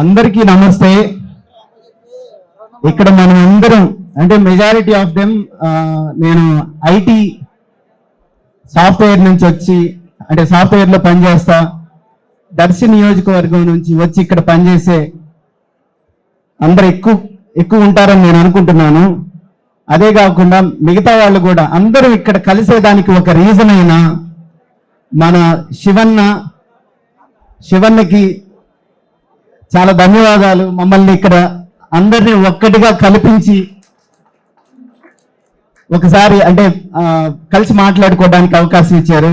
అందరికీ నమస్తే. ఇక్కడ మనం అందరం అంటే మెజారిటీ ఆఫ్ దెమ్ నేను ఐటీ సాఫ్ట్వేర్ నుంచి వచ్చి అంటే సాఫ్ట్వేర్లో పనిచేస్తా. దర్శి నియోజకవర్గం నుంచి వచ్చి ఇక్కడ పనిచేసే అందరు ఎక్కువ ఎక్కువ ఉంటారని నేను అనుకుంటున్నాను. అదే కాకుండా మిగతా వాళ్ళు కూడా అందరూ ఇక్కడ కలిసేదానికి ఒక రీజన్ అయినా మన శివన్న శివన్నకి చాలా ధన్యవాదాలు. మమ్మల్ని ఇక్కడ అందరినీ ఒక్కటిగా కల్పించి ఒకసారి అంటే కలిసి మాట్లాడుకోవడానికి అవకాశం ఇచ్చారు.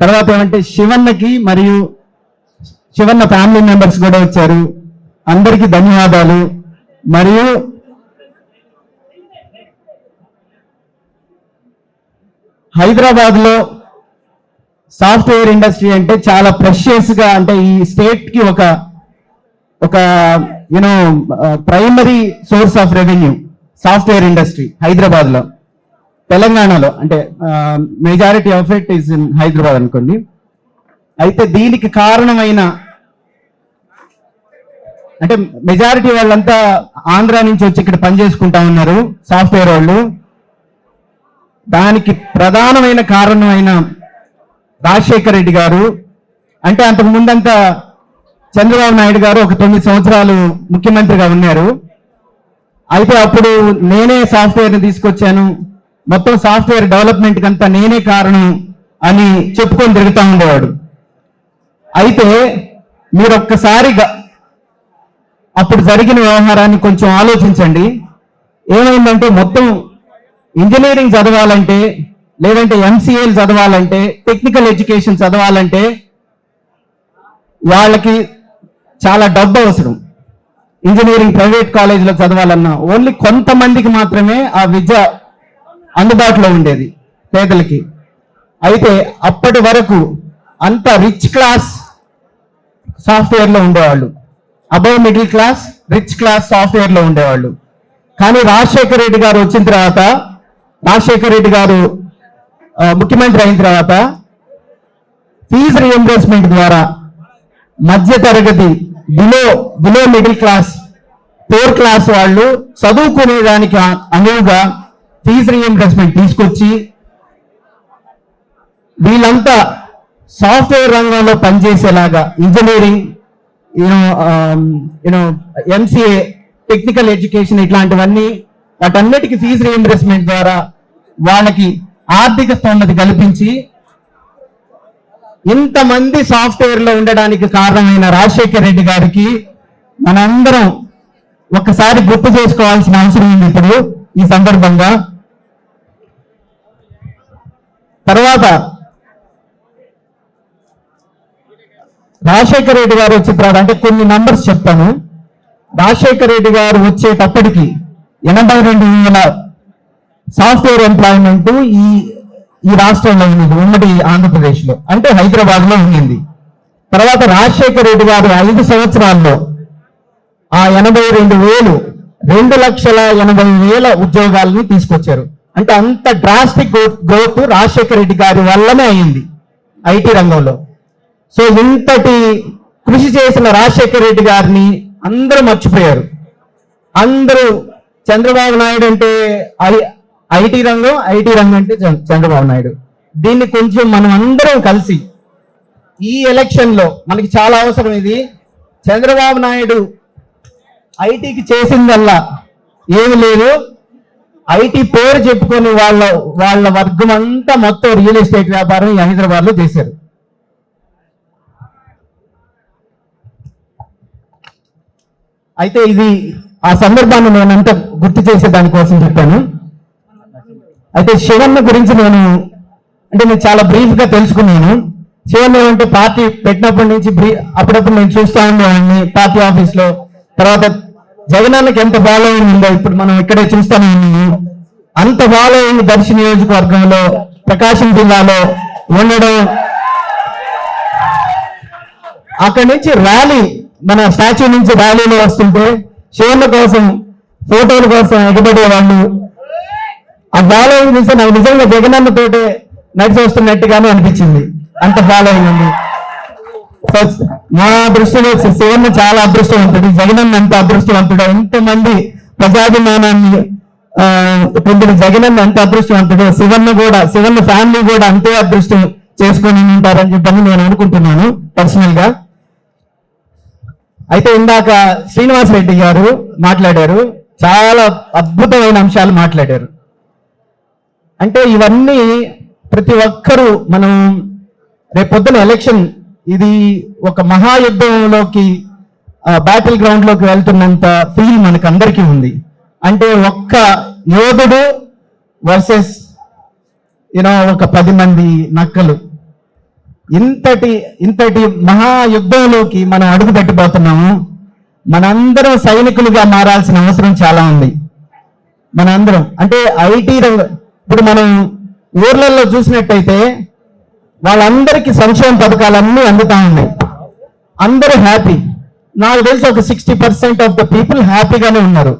తర్వాత ఏమంటే శివన్నకి మరియు శివన్న ఫ్యామిలీ మెంబర్స్ కూడా వచ్చారు. అందరికీ ధన్యవాదాలు. మరియు హైదరాబాద్లో సాఫ్ట్వేర్ ఇండస్ట్రీ అంటే చాలా ప్రెషియస్గా అంటే ఈ స్టేట్కి ఒక ఒక you know primary source of revenue software industry హైదరాబాద్లో తెలంగాణలో అంటే majority of it is in Hyderabad అనుకోండి. అయితే దీనికి కారణమైన అంటే మెజారిటీ వాళ్ళంతా ఆంధ్ర నుంచి వచ్చి ఇక్కడ పనిచేసుకుంటా ఉన్నారు సాఫ్ట్వేర్ వాళ్ళు. దానికి ప్రధానమైన కారణమైన రాజశేఖర్ రెడ్డి గారు అంటే అంతకు ముందంతా చంద్రబాబు నాయుడు గారు ఒక తొమ్మిది సంవత్సరాలు ముఖ్యమంత్రిగా ఉన్నారు. అయితే అప్పుడు నేనే సాఫ్ట్వేర్ని తీసుకొచ్చాను. మొత్తం సాఫ్ట్వేర్ డెవలప్మెంట్కి అంతా నేనే కారణం అని చెప్పుకొని తిరుగుతూ ఉండేవాడు. అయితే మీరు అప్పుడు జరిగిన వ్యవహారాన్ని కొంచెం ఆలోచించండి. ఏమైందంటే మొత్తం ఇంజనీరింగ్ చదవాలంటే లేదంటే ఎంసీఏలు చదవాలంటే టెక్నికల్ ఎడ్యుకేషన్ చదవాలంటే వాళ్ళకి చాలా డబ్బు అవసరం. ఇంజనీరింగ్ ప్రైవేట్ కాలేజీలో చదవాలన్నా ఓన్లీ కొంతమందికి మాత్రమే ఆ విద్య అందుబాటులో ఉండేది పేదలకి. అయితే అప్పటి వరకు అంత రిచ్ క్లాస్ సాఫ్ట్వేర్లో ఉండేవాళ్ళు. Above middle class rich class సాఫ్ట్వేర్లో ఉండేవాళ్ళు. కానీ రాజశేఖర రెడ్డి గారు వచ్చిన తర్వాత రాజశేఖర రెడ్డి గారు ముఖ్యమంత్రి అయిన తర్వాత ఫీజు రియంబర్స్మెంట్ ద్వారా మధ్య తరగతి below below middle class poor class వాళ్ళు చదువుకునే దానికి అనువుగా ఫీజు రియంబర్స్మెంట్ తీసుకొచ్చి వీళ్ళంతా సాఫ్ట్వేర్ రంగంలో పనిచేసేలాగా engineering you know you know MCA technical education ఇట్లాంటివన్నీ వాటన్నిటికీ ఫీజు రియంబర్స్మెంట్ ద్వారా వాళ్ళకి ఆర్థిక స్తోమత కల్పించి ఇంతమంది సాఫ్ట్వేర్లో ఉండడానికి కారణమైన రాజశేఖర్ రెడ్డి గారికి మనందరం ఒక్కసారి గుర్తు చేసుకోవాల్సిన అవసరం ఉంది ఇప్పుడు ఈ సందర్భంగా. తర్వాత రాజశేఖర రెడ్డి గారు వచ్చిన తర్వాత అంటే కొన్ని నంబర్స్ చెప్తాను. రాజశేఖర రెడ్డి గారు వచ్చేటప్పటికి ఎనభై రెండు వేల సాఫ్ట్వేర్ ఎంప్లాయ్మెంట్ ఈ ఈ రాష్ట్రంలో ఉన్నది ఉమ్మడి ఆంధ్రప్రదేశ్లో. అంటే హైదరాబాద్లో ఉండింది తర్వాత రాజశేఖర రెడ్డి గారు ఐదు సంవత్సరాల్లో ఆ ఎనభై రెండు వేలు రెండు లక్షల ఎనభై వేల ఉద్యోగాలని తీసుకొచ్చారు. అంటే అంత డ్రాస్టిక్ గ్రోత్ రాజశేఖర రెడ్డి గారి వల్లనే అయింది ఐటీ రంగంలో. సో ఇంతటి కృషి చేసిన రాజశేఖర రెడ్డి గారిని అందరూ మర్చిపోయారు. అందరూ చంద్రబాబు నాయుడు అంటే ఐటీ రంగం ఐటీ రంగం అంటే చంద్ర- చంద్రబాబు నాయుడు. దీన్ని కొంచెం మనం అందరం కలిసి ఈ ఎలక్షన్లో మనకి చాలా అవసరం ఇది. చంద్రబాబు నాయుడు ఐటీకి చేసిందల్లా ఏమి లేదు. ఐటీ పేరు చెప్పుకొని వాళ్ళ వాళ్ళ వర్గం అంతా మొత్తం రియల్ ఎస్టేట్ వ్యాపారం ఈ హైదరాబాద్లో చేశారు. అయితే ఇది ఆ సందర్భాన్ని నేనంతా గుర్తు చేసే దానికోసం చెప్పాను. అయితే శివన్న గురించి నేను అంటే నేను చాలా బ్రీఫ్గా తెలుసుకున్నాను. శివన్ ఏమంటే పార్టీ పెట్టినప్పటి నుంచి బ్రీ అప్పుడప్పుడు నేను చూస్తా ఉండేవాడిని పార్టీ ఆఫీస్లో. తర్వాత జగనన్నకి ఎంత ఫాలోయింగ్ ఉందో ఇప్పుడు మనం ఇక్కడే చూస్తానే ఉన్నాము. అంత ఫాలోయింగ్ దర్శి నియోజకవర్గంలో ప్రకాశం జిల్లాలో ఉండడం. అక్కడి నుంచి ర్యాలీ మన స్టాచ్యూ నుంచి ర్యాలీలో వస్తుంటే శివన్న కోసం ఫోటోల కోసం ఎగబడేవాళ్ళు. ఆ ఫాలోయింగ్ చూస్తే నాకు నిజంగా జగనన్న తోటే నడిచి వస్తున్నట్టుగానే అనిపించింది. అంత ఫాలోయింగ్ ఉంది మా నా దృష్టిలో శివన్న చాలా అదృష్టవంతుడు జగనన్న ఎంత అదృష్టవంతుడు. ఎంతమంది ప్రజాభిమానాన్ని పొందిన జగనన్న ఎంత అదృష్టవంతుడు. శివన్న కూడా శివన్న ఫ్యామిలీ కూడా అంతే అదృష్టం చేసుకొని ఉంటారని చెప్పని నేను అనుకుంటున్నాను పర్సనల్గా. అయితే ఇందాక శ్రీనివాస్ రెడ్డి గారు మాట్లాడారు. చాలా అద్భుతమైన అంశాలు మాట్లాడారు. అంటే ఇవన్నీ ప్రతి ఒక్కరూ మనం రేపొద్దున ఎలక్షన్ ఇది ఒక మహాయుద్ధంలోకి బ్యాటిల్ గ్రౌండ్లోకి వెళ్తున్నంత ఫీల్ మనకందరికీ ఉంది. అంటే ఒక్క యోధుడు వర్సెస్ యూనో ఒక పది మంది నక్కలు. ఇంతటి ఇంతటి మహాయుద్ధంలోకి మనం అడుగు పెట్టిపోతున్నాము మనందరం సైనికులుగా మారాల్సిన అవసరం చాలా ఉంది. మనందరం అంటే ఐటీ రంగం ఇప్పుడు మనం ఊర్లలో చూసినట్టయితే వాళ్ళందరికీ సంక్షేమ పథకాలన్నీ అందుతా ఉన్నాయి అందరూ హ్యాపీ నాకు తెలిసి ఒక sixty percent of the people హ్యాపీగానే ఉన్నారు.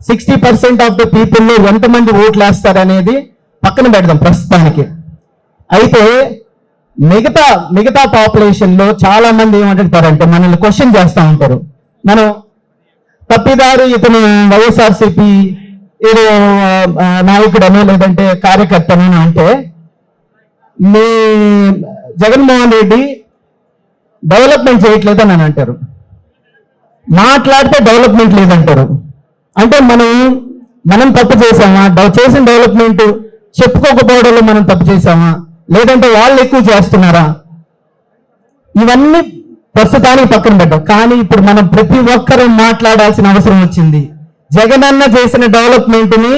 సిక్స్టీ పర్సెంట్ ఆఫ్ ద పీపుల్ని ఎంతమంది ఓట్లు వేస్తారనేది పక్కన పెడదాం ప్రస్తుతానికి. అయితే మిగతా మిగతా పాపులేషన్లో చాలా మంది ఏమంటారంటే మనల్ని క్వశ్చన్ చేస్తూ ఉంటారు. మనం తప్పిదారు ఇతను వైఎస్ఆర్సిపి ఏదో ఆ, నాయకుడనో లేదంటే కార్యకర్తనో అంటే. మీ జగన్మోహన్ రెడ్డి డెవలప్మెంట్ చేయట్లేదని అని అంటారు. మాట్లాడితే డెవలప్మెంట్ లేదంటారు. అంటే మనం మనం తప్పు చేసామా చేసిన డెవలప్మెంట్ చెప్పుకోకపోవడంలో మనం తప్పు చేసామా లేదంటే వాళ్ళు ఎక్కువ చేస్తున్నారా? ఇవన్నీ ప్రస్తుతానికి పక్కన పెట్టాం. కానీ ఇప్పుడు మనం ప్రతి ఒక్కరూ మాట్లాడాల్సిన అవసరం వచ్చింది. జగనన్న చేసిన డెవలప్మెంట్ని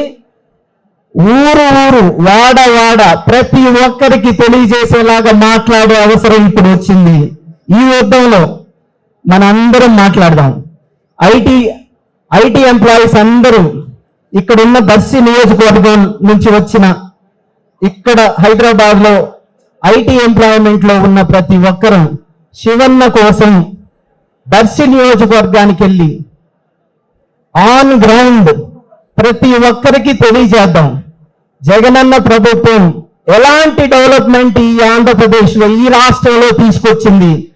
ఊరు ఊరు వాడ వాడ ప్రతి ఒక్కరికి తెలియజేసేలాగా మాట్లాడే అవసరం ఇప్పుడు వచ్చింది. ఈ యుద్ధంలో మనందరం మాట్లాడదాం. ఐటీ ఐటీ ఎంప్లాయీస్ అందరూ ఇక్కడ ఉన్న దర్శి నియోజకవర్గం నుంచి వచ్చిన ఇక్కడ హైదరాబాద్లో ఐటీ ఎంప్లాయ్మెంట్లో ఉన్న ప్రతి ఒక్కరూ శివన్న కోసం దర్శి నియోజకవర్గానికి వెళ్ళి ఆన్ గ్రౌండ్ ప్రతి ఒక్కరికి తెలియజేద్దాం. జగనన్న ప్రభుత్వం ఎలాంటి డెవలప్మెంట్ ఈ ఆంధ్రప్రదేశ్లో ఈ రాష్ట్రంలో తీసుకొచ్చింది?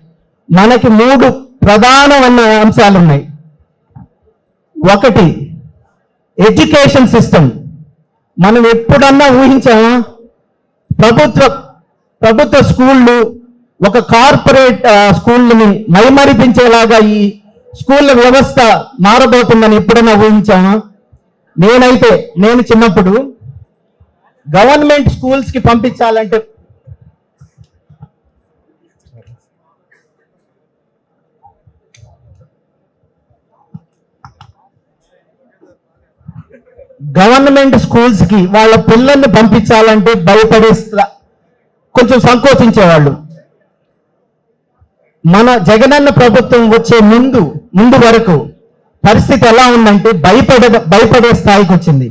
మనకి మూడు ప్రధానమైన అంశాలు ఉన్నాయి ఒకటి ఎడ్యుకేషన్ సిస్టమ్. మనం ఎప్పుడన్నా ఊహించామా? ప్రభుత్వ ప్రభుత్వ స్కూళ్ళు ఒక కార్పొరేట్ స్కూళ్ళని మైమరిపించేలాగా ఈ స్కూళ్ళ వ్యవస్థ మారబోతుందని ఎప్పుడైనా ఊహించామా? నేనైతే నేను చిన్నప్పుడు గవర్నమెంట్ స్కూల్స్కి పంపించాలంటే గవర్నమెంట్ స్కూల్స్కి వాళ్ళ పిల్లల్ని పంపించాలంటే భయపడే కొంచెం సంకోచించేవాళ్ళు. మన జగనన్న ప్రభుత్వం వచ్చే ముందు ముందు వరకు పరిస్థితి ఎలా ఉందంటే భయపడే భయపడే స్థాయికి వచ్చింది.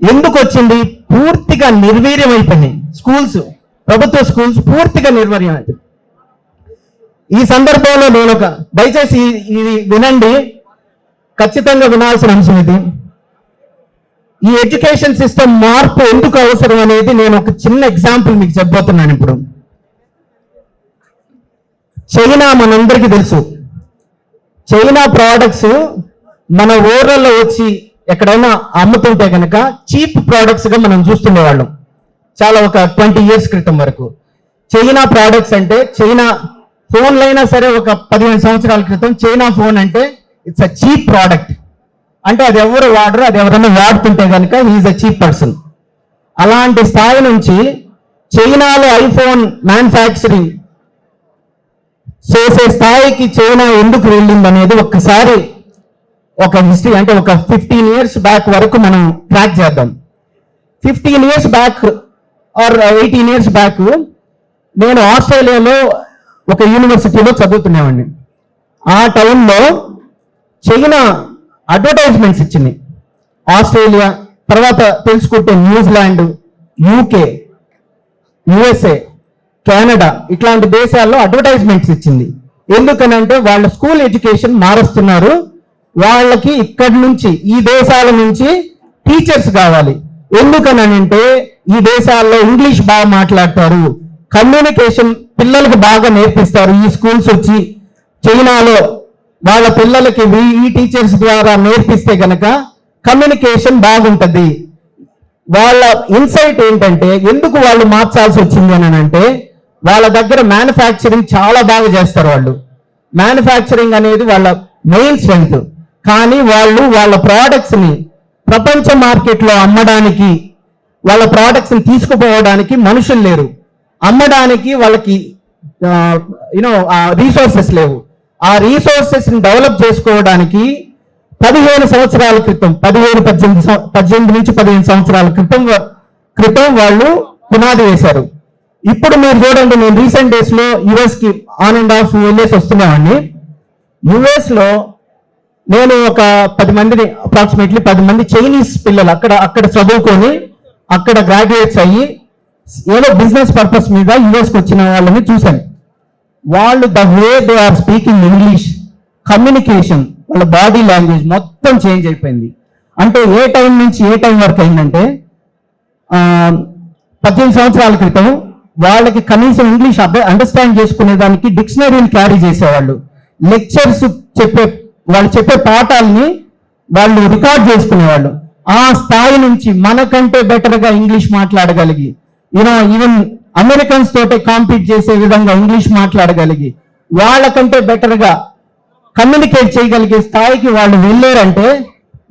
ఎందుకు వచ్చింది? పూర్తిగా నిర్వీర్యం అయిపోయినాయి స్కూల్స్ ప్రభుత్వ స్కూల్స్ పూర్తిగా నిర్వీర్యం అయిపోయింది. ఈ సందర్భంలో నేను ఒక దయచేసి ఇది వినండి. ఖచ్చితంగా వినాల్సిన అంశం ఇది. ఈ ఎడ్యుకేషన్ సిస్టమ్ మార్పు ఎందుకు అవసరం అనేది నేను ఒక చిన్న ఎగ్జాంపుల్ మీకు చెప్పబోతున్నాను ఇప్పుడు. చైనా మనందరికీ తెలుసు. చైనా ప్రోడక్ట్స్ మన ఊర్లలో వచ్చి ఎక్కడైనా అమ్ముతుంటే కనుక చీప్ ప్రోడక్ట్స్గా మనం చూస్తుండేవాళ్ళం. చాలా ఒక ట్వంటీ ఇయర్స్ క్రితం వరకు. చైనా ప్రోడక్ట్స్ అంటే చైనా ఫోన్లైనా సరే ఒక పదిహేను సంవత్సరాల క్రితం చైనా ఫోన్ అంటే ఇట్స్ అ చీప్ ప్రోడక్ట్ అంటే అది ఎవరు వాడరు అది ఎవరైనా వాడుతుంటే కనుక ఈజ్ అ చీప్ పర్సన్ అలాంటి స్థాయి నుంచి చైనాలో ఐఫోన్ మ్యానుఫ్యాక్చరింగ్ చేసే స్థాయికి చైనా ఎందుకు వెళ్ళింది అనేది ఒక్కసారి ఒక హిస్టరీ అంటే ఒక ఫిఫ్టీన్ ఇయర్స్ బ్యాక్ వరకు మనం ట్రాక్ చేద్దాం. Fifteen years back or eighteen years back నేను ఆస్ట్రేలియాలో ఒక యూనివర్సిటీలో చదువుతున్నామండి ఆ టైంలో చైనా అడ్వర్టైజ్మెంట్స్ ఇచ్చింది. ఆస్ట్రేలియా తర్వాత తెలుసుకుంటే న్యూజిలాండ్ యూకే యుఎస్ఏ కెనడా ఇట్లాంటి దేశాల్లో అడ్వర్టైజ్మెంట్స్ ఇచ్చింది. ఎందుకనంటే వాళ్ళ స్కూల్ ఎడ్యుకేషన్ మారుస్తున్నారు. వాళ్ళకి ఇక్కడి నుంచి ఈ దేశాల నుంచి టీచర్స్ కావాలి. ఎందుకనంటే ఈ దేశాల్లో ఇంగ్లీష్ బాగా మాట్లాడతారు. కమ్యూనికేషన్ పిల్లలకు బాగా నేర్పిస్తారు. ఈ స్కూల్స్ వచ్చి చైనాలో వాళ్ళ పిల్లలకి ఈ టీచర్స్ ద్వారా నేర్పిస్తే గనక కమ్యూనికేషన్ బాగుంటుంది. వాళ్ళ ఇన్సైట్ ఏంటంటే ఎందుకు వాళ్ళు మార్చాల్సి వచ్చింది అని అంటే వాళ్ళ దగ్గర మ్యానుఫ్యాక్చరింగ్ చాలా బాగా చేస్తారు వాళ్ళు. మ్యానుఫ్యాక్చరింగ్ అనేది వాళ్ళ మెయిన్ స్ట్రెంగ్త్ కానీ వాళ్ళు వాళ్ళ ప్రోడక్ట్స్ని ప్రపంచ మార్కెట్లో అమ్మడానికి వాళ్ళ ప్రోడక్ట్స్ని తీసుకుపోవడానికి మనుషులు లేరు. అమ్మడానికి వాళ్ళకి యూనో రీసోర్సెస్ లేవు. ఆ రీసోర్సెస్ని డెవలప్ చేసుకోవడానికి పదిహేను సంవత్సరాల క్రితం పదిహేను పద్దెనిమిది సం- పద్దెనిమిది నుంచి పదిహేను సంవత్సరాల క్రితం క్రితం వాళ్ళు పునాది వేశారు. ఇప్పుడు మీరు చూడండి నేను రీసెంట్ డేస్లో యుఎస్కి ఆన్ అండ్ ఆఫ్ వెళ్ళేసి వస్తున్నామండి. యుఎస్లో నేను ఒక పది మందిని అప్రాక్సిమేట్లీ పది మంది చైనీస్ పిల్లలు అక్కడ అక్కడ చదువుకొని అక్కడ గ్రాడ్యుయేట్స్ అయ్యి ఏదో బిజినెస్ పర్పస్ మీద యుఎస్కి వచ్చిన వాళ్ళని చూశాను. వాళ్ళు the way they are speaking English communication వాళ్ళ బాడీ లాంగ్వేజ్ మొత్తం చేంజ్ అయిపోయింది. అంటే ఏ టైం నుంచి ఏ టైం వరకు అయిందంటే పద్దెనిమిది సంవత్సరాల క్రితం వాళ్ళకి కనీసం ఇంగ్లీష్ అండర్స్టాండ్ చేసుకునే దానికి డిక్షనరీని క్యారీ చేసేవాళ్ళు. లెక్చర్స్ చెప్పే వాళ్ళు చెప్పే పాఠాలని వాళ్ళు రికార్డ్ చేసుకునేవాళ్ళు. ఆ స్థాయి నుంచి మనకంటే బెటర్గా ఇంగ్లీష్ మాట్లాడగలిగి యూనో ఈవెన్ అమెరికన్స్ తోటే కాంపీట్ చేసే విధంగా ఇంగ్లీష్ మాట్లాడగలిగి వాళ్ళకంటే బెటర్గా కమ్యూనికేట్ చేయగలిగే స్థాయికి వాళ్ళు వెళ్ళారంటే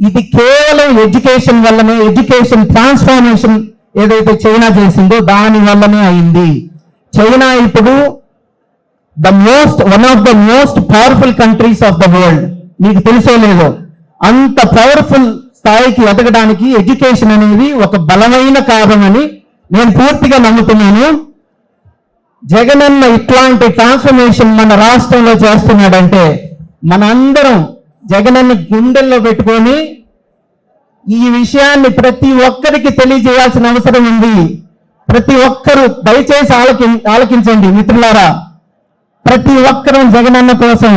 ఇది కేవలం ఎడ్యుకేషన్ వల్లనే ఎడ్యుకేషన్ ట్రాన్స్ఫార్మేషన్ ఏదైతే చైనా చేసిందో దాని వల్లనే అయింది. చైనా ఇప్పుడు the most one of the most powerful countries of the world మీకు తెలుసో లేదో? అంత పవర్ఫుల్ స్థాయికి ఎదగడానికి ఎడ్యుకేషన్ అనేది ఒక బలమైన కారణమని నేను పూర్తిగా నమ్ముతున్నాను. జగనన్న ఇట్లాంటి ట్రాన్స్ఫర్మేషన్ మన రాష్ట్రంలో చేస్తున్నాడంటే మనందరం జగనన్న గుండెల్లో పెట్టుకొని ఈ విషయాన్ని ప్రతి ఒక్కరికి తెలియజేయాల్సిన అవసరం ఉంది. ప్రతి ఒక్కరూ దయచేసి ఆలకి ఆలకించండి మిత్రులారా. ప్రతి ఒక్కరూ జగనన్న కోసం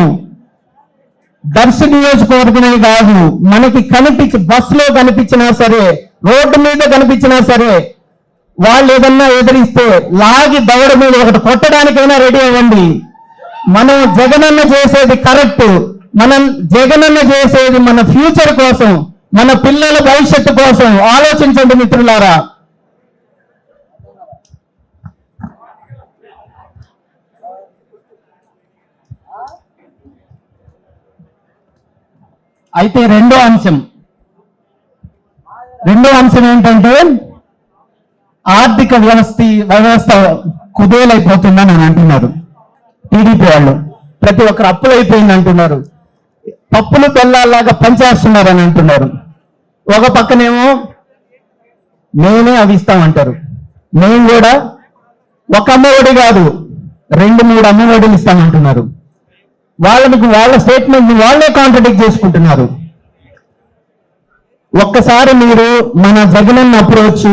దర్శ నియోజకవర్గమే కాదు మనకి కనిపించి బస్సులో కనిపించినా సరే రోడ్డు మీద కనిపించినా సరే వాళ్ళు ఏదన్నా ఎదిరిస్తే లాగి దవడ మీద ఒకటి కొట్టడానికైనా రెడీ అవ్వండి. మనం జగనన్న చేసేది కరెక్ట్ మనం జగనన్న చేసేది మన ఫ్యూచర్ కోసం మన పిల్లల భవిష్యత్తు కోసం ఆలోచించండి మిత్రులారా. అయితే రెండో అంశం. రెండో అంశం ఏంటంటే ఆర్థిక వ్యవస్థ వ్యవస్థ కుదేలైపోతుందని అని అంటున్నారు. టీడీపీ వాళ్ళు. ప్రతి ఒక్కరు అప్పులు అయిపోయింది అంటున్నారు పప్పులు బెల్లాల్లాగా పనిచేస్తున్నారని అంటున్నారు. ఒక పక్కనేమో మేమే అవి ఇస్తామంటారు మేము కూడా ఒక అమ్మఒడి కాదు రెండు మూడు అమ్మఒడిలు ఇస్తామంటున్నారు. వాళ్ళకి వాళ్ళ స్టేట్మెంట్ వాళ్ళే కాంట్రడిక్ట్ చేసుకుంటున్నారు. ఒక్కసారి మీరు మన జగనన్న అప్రోచ్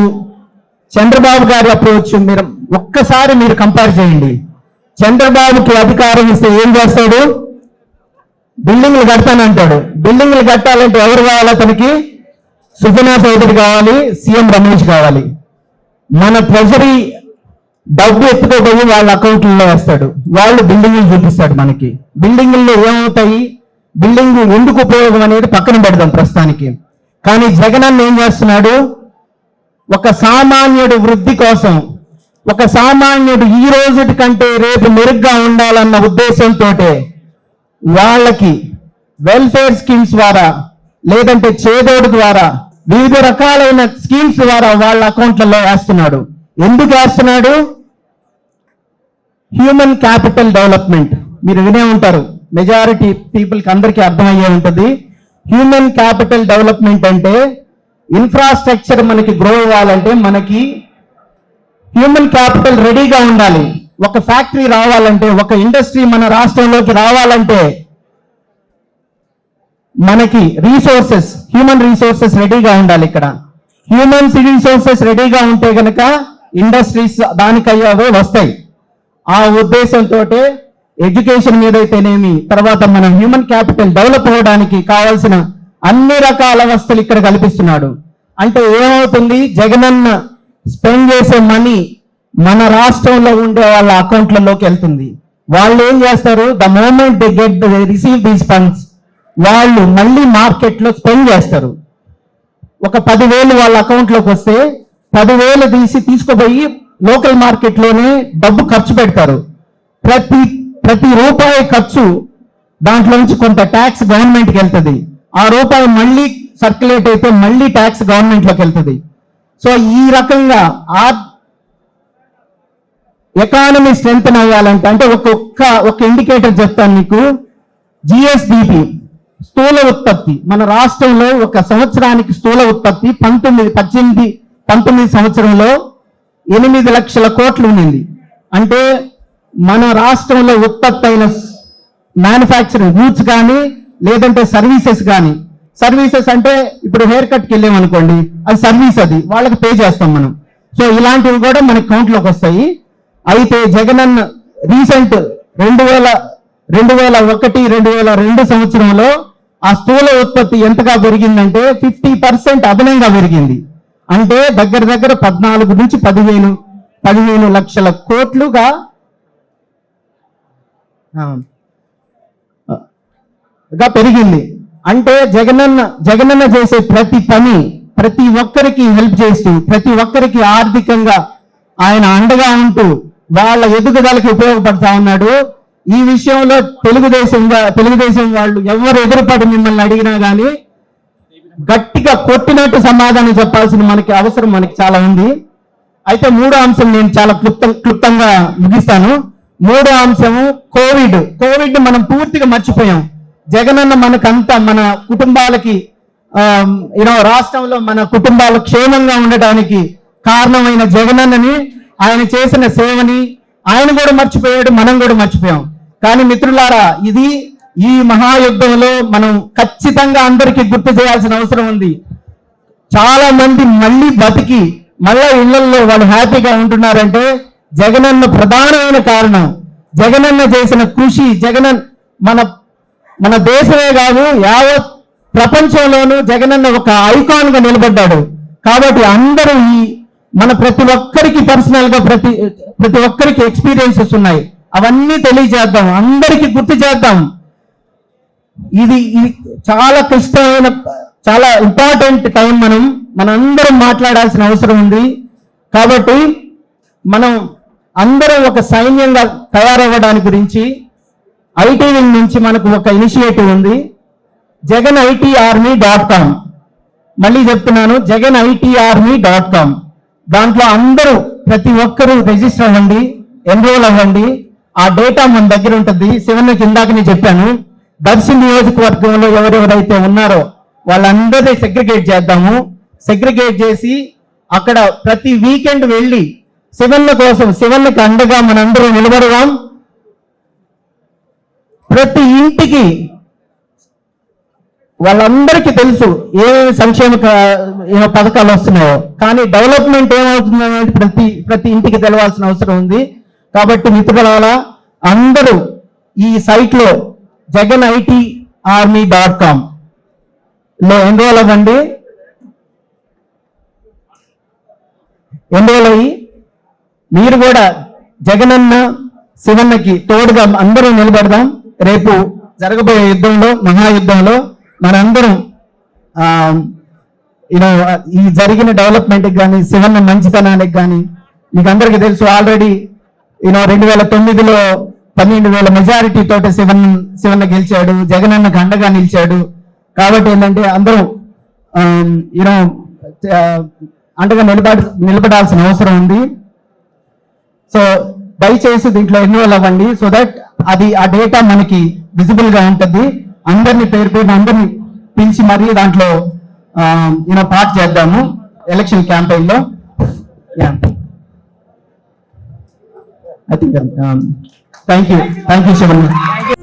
చంద్రబాబు గారి అప్రోచ్ మీరు ఒక్కసారి మీరు కంపేర్ చేయండి. చంద్రబాబుకి అధికారం ఇస్తే ఏం చేస్తాడు? బిల్డింగ్లు కడతానంటాడు. బిల్డింగ్లు కట్టాలంటే ఎవరు కావాలి అతనికి? సుజనా చౌదరి కావాలి సీఎం రమేష్ కావాలి. మన ట్రెజరీ డబ్బు ఎత్తుకోబోయి వాళ్ళ అకౌంట్లలో వేస్తాడు. వాళ్ళు బిల్డింగ్లు చూపిస్తాడు మనకి. బిల్డింగుల్లో ఏమవుతాయి? బిల్డింగ్ ఎందుకు ఉపయోగం అనేది పక్కన పెడదాం ప్రస్తుతానికి. కానీ జగన్ అన్న ఏం చేస్తున్నాడు? ఒక సామాన్యుడు వృద్ధి కోసం ఒక సామాన్యుడు ఈ రోజుటి కంటే రేపు మెరుగ్గా ఉండాలన్న ఉద్దేశంతో వాళ్ళకి వెల్ఫేర్ స్కీమ్స్ ద్వారా లేదంటే చేదోడు ద్వారా వివిధ రకాలైన స్కీమ్స్ ద్వారా వాళ్ళ అకౌంట్లలో వేస్తున్నాడు. ఎందుకు వేస్తున్నాడు? Human capital development. మీరు వినే ఉంటారు. మెజారిటీ పీపుల్కి అందరికీ అర్థమయ్యే ఉంటుంది. హ్యూమన్ క్యాపిటల్ డెవలప్మెంట్ అంటే ఇన్ఫ్రాస్ట్రక్చర్ మనకి గ్రో అవ్వాలంటే మనకి హ్యూమన్ క్యాపిటల్ రెడీగా ఉండాలి. ఒక ఫ్యాక్టరీ రావాలంటే ఒక ఇండస్ట్రీ మన రాష్ట్రంలోకి రావాలంటే మనకి రీసోర్సెస్ హ్యూమన్ రీసోర్సెస్ రెడీగా ఉండాలి ఇక్కడ. హ్యూమన్ రీసోర్సెస్ రెడీగా ఉంటే గనక ఇండస్ట్రీస్ దానికయ్యావో వస్తాయి. ఆ ఉద్దేశంతో ఎడ్యుకేషన్ మీద అయితేనేమి తర్వాత మన హ్యూమన్ క్యాపిటల్ డెవలప్ అవ్వడానికి కావాల్సిన అన్ని రకాల వస్తువులు ఇక్కడ కల్పిస్తున్నాడు. అంటే ఏమవుతుంది? జగనన్న స్పెండ్ చేసే మనీ మన రాష్ట్రంలో ఉండే వాళ్ళ అకౌంట్లలోకి వెళ్తుంది. వాళ్ళు ఏం చేస్తారు? The moment they get receive these funds వాళ్ళు మళ్ళీ మార్కెట్లో స్పెండ్ చేస్తారు. ఒక పదివేలు వాళ్ళ అకౌంట్లోకి వస్తే పదివేలు తీసి తీసుకుపోయి లోకల్ మార్కెట్లోనే డబ్బు ఖర్చు పెడతారు. ప్రతి ప్రతి రూపాయి ఖర్చు దాంట్లో నుంచి కొంత ట్యాక్స్ గవర్నమెంట్కి వెళ్తుంది. ఆ రూపాయి మళ్ళీ సర్క్యులేట్ అయితే మళ్ళీ ట్యాక్స్ గవర్నమెంట్లోకి వెళ్తుంది. సో ఈ రకంగా ఆ ఎకానమీ స్ట్రెంగ్ అవ్వాలంటే అంటే ఒక్కొక్క ఒక ఇండికేటర్ చెప్తాను మీకు. జిఎస్డిపి స్థూల ఉత్పత్తి. మన రాష్ట్రంలో ఒక సంవత్సరానికి స్థూల ఉత్పత్తి పంతొమ్మిది పద్దెనిమిది పంతొమ్మిది సంవత్సరంలో ఎనిమిది లక్షల కోట్లు ఉండింది అంటే మన రాష్ట్రంలో ఉత్పత్తి అయిన మ్యానుఫ్యాక్చరింగ్ గూడ్స్ కానీ లేదంటే సర్వీసెస్ కానీ. సర్వీసెస్ అంటే ఇప్పుడు హెయిర్ కట్కి వెళ్ళాం అనుకోండి అది సర్వీస్ అది. వాళ్ళకి పే చేస్తాం మనం. సో ఇలాంటివి కూడా మన కౌంట్లోకి వస్తాయి. అయితే జగనన్న రీసెంట్ రెండు వేల రెండు వేల ఒకటి రెండు వేల రెండు సంవత్సరంలో ఆ స్థూల ఉత్పత్తి ఎంతగా పెరిగిందంటే ఫిఫ్టీ పర్సెంట్ అదనంగా పెరిగింది. అంటే దగ్గర దగ్గర పద్నాలుగు నుంచి పదిహేను పదిహేను లక్షల కోట్లుగా గా పెరిగింది. అంటే జగనన్న జగనన్న చేసే ప్రతి పని ప్రతి ఒక్కరికి హెల్ప్ చేస్తూ ప్రతి ఒక్కరికి ఆర్థికంగా ఆయన అండగా ఉంటూ వాళ్ళ ఎదుగుదలకి ఉపయోగపడతా ఉన్నాడు. ఈ విషయంలో తెలుగుదేశం తెలుగుదేశం వాళ్ళు ఎవరు ఎదురుపడి మిమ్మల్ని అడిగినా కానీ గట్టిగా కొట్టినట్టు సమాధానం చెప్పాల్సిన మనకి అవసరం మనకి చాలా ఉంది. అయితే మూడో అంశం నేను చాలా క్లుప్త క్లుప్తంగా ముగిస్తాను. మూడో అంశము కోవిడ్. కోవిడ్ మనం పూర్తిగా మర్చిపోయాం. జగనన్న మనకంతా మన కుటుంబాలకి యూనో రాష్ట్రంలో మన కుటుంబాలు క్షేమంగా ఉండటానికి కారణమైన జగనన్నని ఆయన చేసిన సేవని ఆయన కూడా మర్చిపోయాడు మనం కూడా మర్చిపోయాం. కానీ మిత్రులారా ఇది ఈ మహాయుద్ధంలో మనం ఖచ్చితంగా అందరికీ గుర్తు చేయాల్సిన అవసరం ఉంది. చాలా మంది మళ్ళీ బతికి మళ్ళా ఇళ్ళలో వాళ్ళు హ్యాపీగా ఉంటున్నారంటే జగనన్న ప్రధానమైన కారణం. జగనన్న చేసిన కృషి జగనన్ మన మన దేశమే కాదు యావత్ ప్రపంచంలోనూ జగనన్న ఒక ఐకాన్గా నిలబడ్డాడు. కాబట్టి అందరూ ఈ మన ప్రతి ఒక్కరికి పర్సనల్గా ప్రతి ప్రతి ఒక్కరికి ఎక్స్పీరియన్సెస్ ఉన్నాయి. అవన్నీ తెలియజేద్దాం అందరికీ గుర్తు చేద్దాం. ఇది ఇది చాలా క్లిష్టమైన చాలా ఇంపార్టెంట్ టైం మనం మనందరం మాట్లాడాల్సిన అవసరం ఉంది. కాబట్టి మనం అందరం ఒక సైన్యంగా తయారవ్వడానికి గురించి ఐటీ వింగ్ నుంచి మనకు ఒక ఇనిషియేటివ్ ఉంది. Jagan IT army dot com. మళ్ళీ చెప్తున్నాను Jagan IT army dot com. దాంట్లో అందరూ ప్రతి ఒక్కరూ రిజిస్టర్ అవ్వండి ఎన్రోల్ అవ్వండి. ఆ డేటా మన దగ్గర ఉంటుంది. శివన్కి ఇందాక నేను చెప్పాను. దర్శి నియోజకవర్గంలో ఎవరెవరైతే ఉన్నారో వాళ్ళందరినీ సెగ్రిగేట్ చేద్దాము. సెగ్రిగేట్ చేసి అక్కడ ప్రతి వీకెండ్ వెళ్ళి శివన్ల కోసం శివన్లకు అండగా మనందరం నిలబడదాం. ప్రతి ఇంటికి వాళ్ళందరికీ తెలుసు ఏమేమి సంక్షేమ పథకాలు వస్తున్నాయో. కానీ డెవలప్మెంట్ ఏమవుతుందో అనేది ప్రతి ప్రతి ఇంటికి తెలవాల్సిన అవసరం ఉంది. కాబట్టి మిత్రులారా అందరూ ఈ సైట్లో జగన్ ఐటీ ఆర్మీ డాట్ కామ్లో ఎన్రోల్ అవ్వండి ఎన్రోల్ అయ్యి మీరు కూడా జగనన్న శివన్నకి తోడుగా అందరూ నిలబడదాం. రేపు జరగబోయే యుద్ధంలో మహాయుద్ధంలో మనందరం యూనో ఈ జరిగిన డెవలప్మెంట్కి కానీ శివన్న మంచితనానికి కానీ మీకు అందరికీ తెలుసు ఆల్రెడీ ఈయన రెండు వేల తొమ్మిదిలో పన్నెండు వేల మెజారిటీ తోట శివన్ శివన్న గెలిచాడు జగనన్నకు అండగా నిలిచాడు. కాబట్టి ఏంటంటే అందరూ ఈయన అండగా నిలబడ నిలబడాల్సిన అవసరం ఉంది. సో దయచేసి దీంట్లో ఇన్వాల్వ్ అవ్వండి. సో దట్ అది ఆ డేటా మనకి విజిబుల్గా ఉంటుంది. అందరిని పేరు పేరు అందరిని పిలిచి మరీ దాంట్లో ఈయన పార్ట్ చేద్దాము. ఎలక్షన్ క్యాంపెయిన్లో. I think, um, thank you, thank you so much.